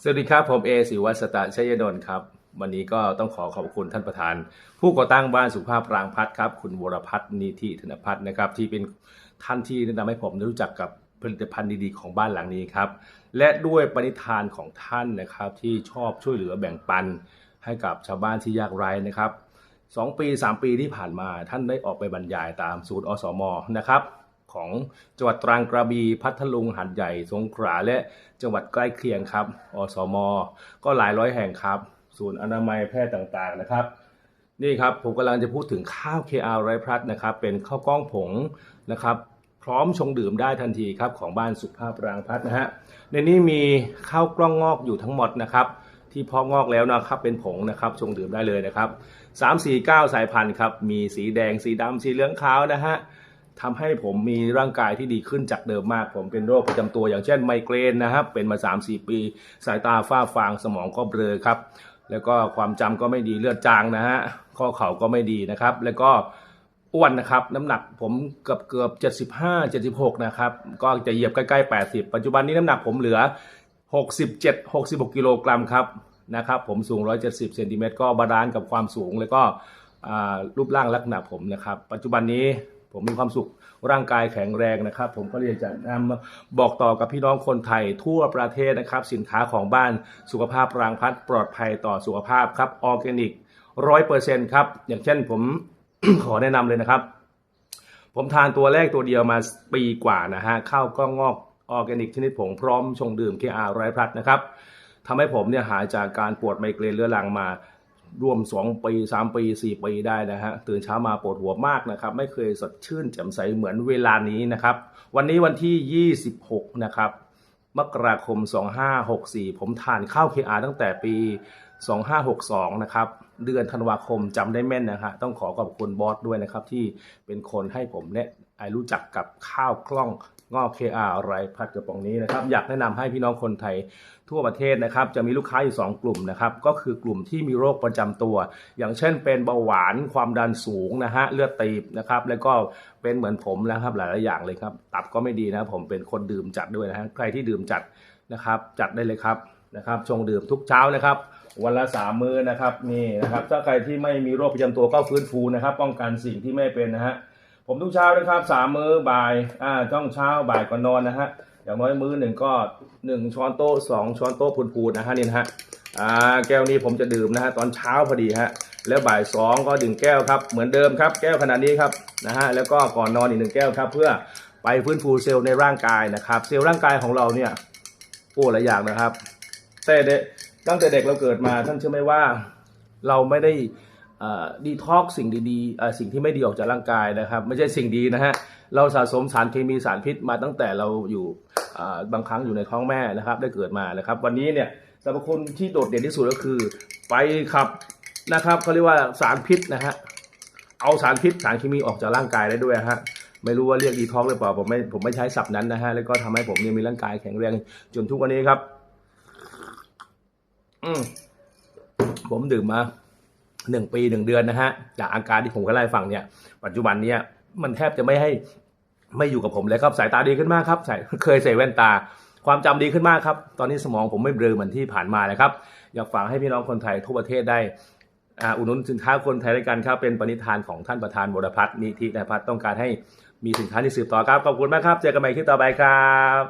สวัสดีครับ ผมเอศิวัสตะชัยดลครับ วันนี้ก็ต้องขอขอบคุณท่านประธาน ผู้ก่อตั้งบ้านสุภาพรางพัฒน์ครับ คุณวรพัฒน์นิธิธนพัฒน์นะครับ ที่เป็นท่านที่แนะนำให้ผมได้รู้จักกับผลิตภัณฑ์ดีๆของบ้านหลังนี้ครับ และด้วยปณิธานของท่านนะครับ ที่ชอบช่วยเหลือแบ่งปันให้กับชาวบ้านที่ยากไร้นะครับสองปีสามปีที่ผ่านมาท่านได้ออกไปบรรยายตามศูนย์อสมนะครับ ของจังหวัดตรังกระบีพัทลุงหัดใหญ่สงขลาและจังหวัดใกล้เคียงครับอสม ก็หลายร้อยแห่งครับ ศูนย์อนามัยแพทย์ต่างๆนะครับ นี่ครับผมกำลังจะพูดถึงข้าว KR ไรพลัดนะครับ เป็นข้าวกล้องผงนะครับ พร้อมชงดื่มได้ทันทีครับของบ้านสุภาพรางพัฒนะฮะในนี้มีข้าวกล้องงอกอยู่ทั้งหมดนะครับที่พองอกแล้วนะครับเป็นผงนะครับชงดื่มได้เลยนะครับ3 4 9 สายพันธุ์ครับมีสีแดงสีดำสีเหลืองขาวนะฮะ ทำให้ผมมีร่างกายที่ดีขึ้นจากเดิมมาก ผมเป็นโรคประจำตัวอย่างเช่นไมเกรนนะครับ เป็นมา 3-4 ปี สายตาฝ้าฟางสมองก็เบลอครับ แล้วก็ความจำก็ไม่ดีเลือดจางนะฮะข้อเข่าก็ไม่ดีนะครับ แล้วก็อ้วนนะครับ น้ำหนักผมเกือบเกือบ 75 76 นะครับ ก็จะเหยียบใกล้ๆ 80 ปัจจุบันนี้น้ำหนักผมเหลือ 67 66 กิโลกรัมครับนะครับ ผมสูง 170 เซนติเมตรก็บาลานกับความสูง แล้วก็รูปร่างลักษณะผมนะครับ ปัจจุบันนี้ ผมมีความสุขร่างกายแข็งแรงนะครับ ผมก็เลยจะนำบอกต่อกับพี่น้องคนไทยทั่วประเทศนะครับ สินค้าของบ้านสุขภาพรางพัฒปลอดภัยต่อสุขภาพครับออร์แกนิกร้อยเปอร์เซ็นต์ครับ อย่างเช่นผม ขอแนะนำเลยนะครับ ผมทานตัวแรกตัวเดียวมาปีกว่านะฮะข้าวกล้องงอกออร์แกนิกชนิดผงพร้อมชงดื่ม KR ไรพลัดนะครับทำให้ผมเนี่ยหายจากการปวดไมเกรนเรื้อรังมา ร่วม 2 ปี 3 ปี 4 ปีได้นะฮะตื่นเช้ามาปวดหัวมากนะครับ ไม่เคยสดชื่นแจ่มใสเหมือนเวลานี้นะครับ วันนี้วันที่ 26 นะครับมกราคม 2564 ผมทานข้าว KR ตั้งแต่ปี 2562 นะครับ เดือนธันวาคมจำได้แม่นนะฮะ ต้องขอขอบคุณบอสด้วยนะครับ ที่เป็นคนให้ผมเนี่ยไอรู้จักกับข้าวกล้อง งอก KR ไรพัดกระป๋องนี้นะครับอยากแนะนำให้พี่น้องคนไทยทั่วประเทศนะครับจะมีลูกค้าอยู่ 2 กลุ่มนะครับก็คือกลุ่มที่มีโรคประจำตัว อย่างเช่น เป็นเบาหวานความดันสูงนะฮะเลือดตีบนะครับแล้วก็เป็นเหมือนผมนะครับหลาย ๆ อย่างเลยครับตับก็ไม่ดีนะผมเป็นคนดื่มจัดด้วยนะฮะใครที่ดื่มจัดนะครับจัดได้เลยครับนะครับชงดื่มทุกเช้านะครับวันละสามมื้อนะครับนี่นะครับถ้าใครที่ไม่มีโรคประจำตัวก็ฟื้นฟูนะครับ ป้องกันสิ่งที่ไม่เป็นนะฮะ ผมทุกเช้านะครับสามมื้อบ่ายอ่าต้องเช้าบ่ายก่อนนอนนะฮะอย่างน้อยมื้อหนึ่งก็หนึ่งช้อนโต๊ะสองช้อนโต๊ะพูนๆนะฮะนี่นะฮะอ่าแก้วนี้ผมจะดื่มนะฮะตอนเช้าพอดีฮะแล้วบ่ายสองก็ดื่มแก้วครับเหมือนเดิมครับ แก้วขนาดนี้ครับนะฮะแล้วก็ก่อนนอนอีกหนึ่งแก้วครับ เพื่อไปฟื้นฟูเซลล์ในร่างกายนะครับ เซลล์ร่างกายของเราเนี่ยโอ้หลายอย่างนะครับ แต่เด็กตั้งแต่เด็กเราเกิดมาท่านเชื่อไหมว่าเราไม่ได้ ดีท็อกสิ่งดีๆสิ่งที่ไม่ดีออกจากร่างกายนะครับ ไม่ใช่สิ่งดีนะฮะเราสะสมสารเคมีสารพิษมาตั้งแต่เราอยู่บางครั้งอยู่ในท้องแม่นะครับ ได้เกิดมานะครับ วันนี้เนี่ยสรรพคุณที่โดดเด่นที่สุดก็คือ ไปขับนะครับเขาเรียกว่าสารพิษนะฮะเอาสารพิษสารเคมีออกจากร่างกายได้ด้วยฮะไม่รู้ว่าเรียกดีท็อกหรือเปล่าผมไม่ผมไม่ใช้ศัพท์นั้นนะฮะแล้วก็ทำให้ผมเนี่ยมีร่างกายแข็งแรงจนทุกวันนี้ครับ อืผมดื่มมา หนึ่งปีหนึ่งเดือนนะฮะจากอาการที่ผมก็ไล่าให้ฟังเนี่ย ปัจจุบันเนี่ยมันแทบจะไม่ให้ไม่อยู่กับผมเลยครับสายตาดีขึ้นมากครับใส่เคยใส่แว่นตา ความจำดีขึ้นมากครับ ตอนนี้สมองผมไม่เบลอเหมือนที่ผ่านมาเลยครับ อยากฝากให้พี่น้องคนไทยทั่วประเทศได้อ่าอุดหนุนสินค้าคนไทยด้วยกันครับเป็นปณิธานของท่านประธานบรพัฒนิธินพัฒน์ต้องการให้มีสินค้าที่สืบต่อครับขอบคุณมากครับ เจอกันใหม่คลิปต่อไปครับ